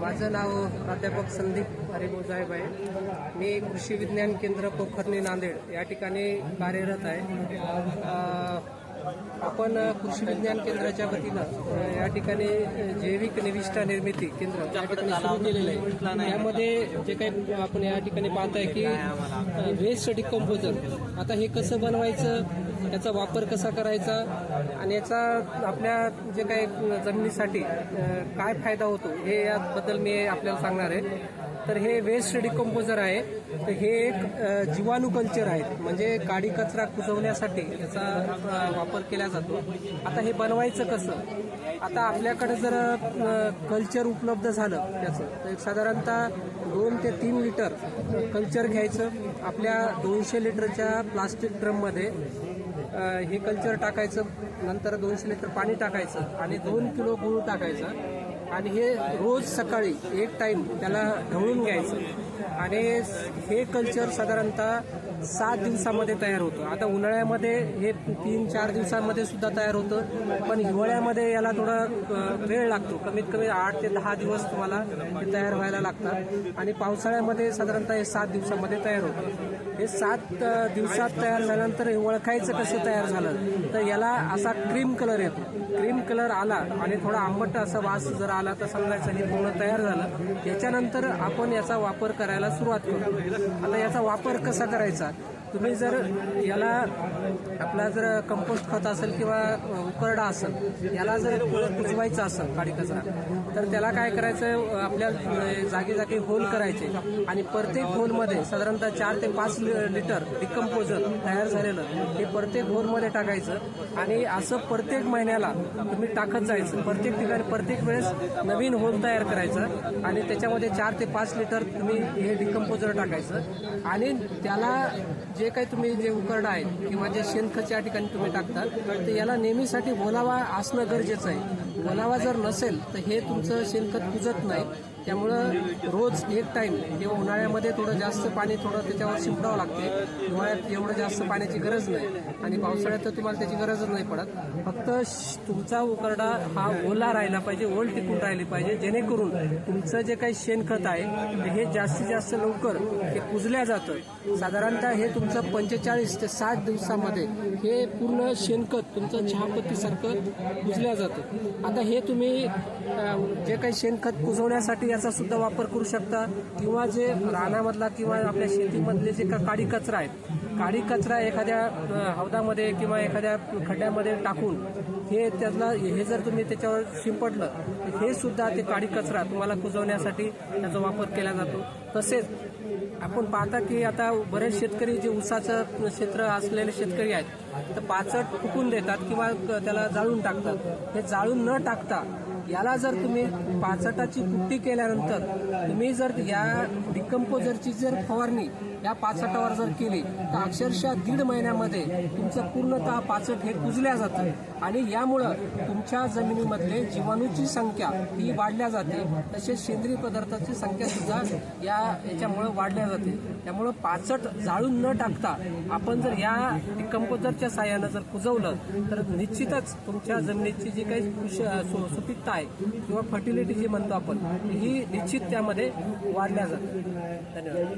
माझं नाव प्राध्यापक संदीप हरिभाऊ साहेब आहे. मी कृषी विज्ञान केंद्र पोखर्णी नांदेड या ठिकाणी कार्यरत आहे. आपण कृषी विज्ञान केंद्राच्या वतीनं या ठिकाणी जैविक निविष्ठा निर्मिती केंद्र या ठिकाणी केलेलं आहे. यामध्ये जे काही आपण या ठिकाणी पाहताय की वेस्ट डिकम्पोजर आता हे कसं बनवायचं? याचा वापर कसा करायचा आणि याचा आपल्या जे काही जमिनीसाठी काय फायदा होतो हे याबद्दल मी आपल्याला सांगणार आहे. तर हे वेस्ट डिकम्पोजर आहे. तर हे एक जीवाणू कल्चर आहे. म्हणजे काडी कचरा कुजवण्यासाठी याचा वापर केला जातो. आता हे बनवायचं कसं? आता आपल्याकडे जर कल्चर उपलब्ध झालं त्याचं तर एक साधारणतः दोन ते तीन लिटर कल्चर घ्यायचं. आपल्या दोनशे लिटरच्या प्लास्टिक ड्रममध्ये हे कल्चर टाकायचं नंतर दोनशे लिटर पाणी टाकायचं आणि दोन किलो गूळ टाकायचा. आणि हे रोज सकाळी एक टाईम त्याला ढवळून घ्यायचं. आणि हे कल्चर साधारणतः सात दिवसामध्ये तयार होतं. आता उन्हाळ्यामध्ये हे तीन चार दिवसांमध्ये सुद्धा तयार होतं. पण हिवाळ्यामध्ये याला थोडा वेळ लागतो. कमीत कमी आठ ते दहा दिवस तुम्हाला हे तयार व्हायला लागतात. आणि पावसाळ्यामध्ये साधारणतः हे सात दिवसामध्ये तयार होतं. हे सात दिवसात तयार झाल्यानंतर हे ओळखायचं कसं तयार झालं तर याला असा क्रीम कलर येतो. क्रीम कलर आला आणि थोडा आंबट असा वास जर आला तर समजायचं हे पूर्ण तयार झालं. याच्यानंतर आपण याचा वापर करायला सुरुवात करू आता याचा वापर कसा करायचा? तुम्ही जर याला आपला जर कंपोस्ट खत असेल किंवा उकरडा असेल याला जर कुजवायचं असेल काडी कचरा तर त्याला काय करायचं आपल्या जागी जागी होल करायचे आणि प्रत्येक होलमध्ये साधारणतः चार ते पाच लिटर डिकम्पोजर तयार झालेलं हे प्रत्येक होलमध्ये टाकायचं आणि असं प्रत्येक महिन्याला तुम्ही टाकत जायचं. प्रत्येक ठिकाणी प्रत्येक वेळेस नवीन होल तयार करायचं आणि त्याच्यामध्ये चार ते पाच लिटर तुम्ही हे डिकम्पोजर टाकायचं आणि त्याला जे काही तुम्ही जे उकरड आहे किंवा जे शेणखत या ठिकाणी तुम्ही टाकता तर याला नेहमीसाठी ओलावा असणं गरजेचं आहे. ओलावा जर नसेल तर हे तुमचं शेणखत कुजत नाही. त्यामुळं रोज एक टाइम किंवा उन्हाळ्यामध्ये थोडं जास्त पाणी थोडं त्याच्यावर शिंपडावं लागते. हिवाळ्यात एवढं जास्त पाण्याची गरज नाही. आणि पावसाळ्यात तर तुम्हाला त्याची गरजच नाही पडत. फक्त श- तुमचा उकरडा हा ओला राहिला पाहिजे ओल टिकून राहिली पाहिजे. जेणेकरून तुमचं जे काही शेणखत आहे हे जास्तीत जास्त लवकर हे कुजल्या जातं. साधारणतः हे तुमचं पंचेचाळीस ते साठ दिवसामध्ये हे पूर्ण शेणखत तुमचं चहापत्तीसारखं कुजल्या जातं. आता हे तुम्ही जे काही शेणखत कुजवण्यासाठी याचा सुद्धा वापर करू शकता. किंवा जे रानामधला किंवा आपल्या शेतीमधले जे का काडी कचरा आहेत काडी कचरा एखाद्या हौदामध्ये किंवा एखाद्या खड्ड्यामध्ये टाकून हे त्यातला हे जर तुम्ही त्याच्यावर शिंपडलं तर हे सुद्धा ते काडी कचरा तुम्हाला कुजवण्यासाठी त्याचा वापर केला जातो. तसेच आपण पाहता की आता बरेच शेतकरी जे ऊसाचं क्षेत्र असलेले शेतकरी आहेत तर पाचट फुकून देतात किंवा त्याला जाळून टाकतात. हे जाळून न टाकता याला जर तुम्ही पाचटाची पुट्टी केल्यानंतर तुम्ही जर या डिकम्पोजरची जर फवारणी या पाचटावर जर केली तर अक्षरशः दीड महिन्यामध्ये तुमचं पूर्णतः पाचट हे कुजल्या जातं आणि यामुळं तुमच्या जमिनीमधले जीवाणूची संख्या ही वाढल्या जाते. तसेच सेंद्रिय पदार्थाची संख्या सुद्धा या याच्यामुळं वाढल्या जाते. त्यामुळं पाचट जाळून न टाकता आपण जर या डिकम्पोजरच्या साह्यानं जर कुजवलं तर निश्चितच तुमच्या जमिनीची जी काही सुपिकता सु- सुपीकता आहे किंवा फर्टिलिटी जी म्हणतो आपण ही निश्चित त्यामध्ये वाढल्या जाते. धन्यवाद.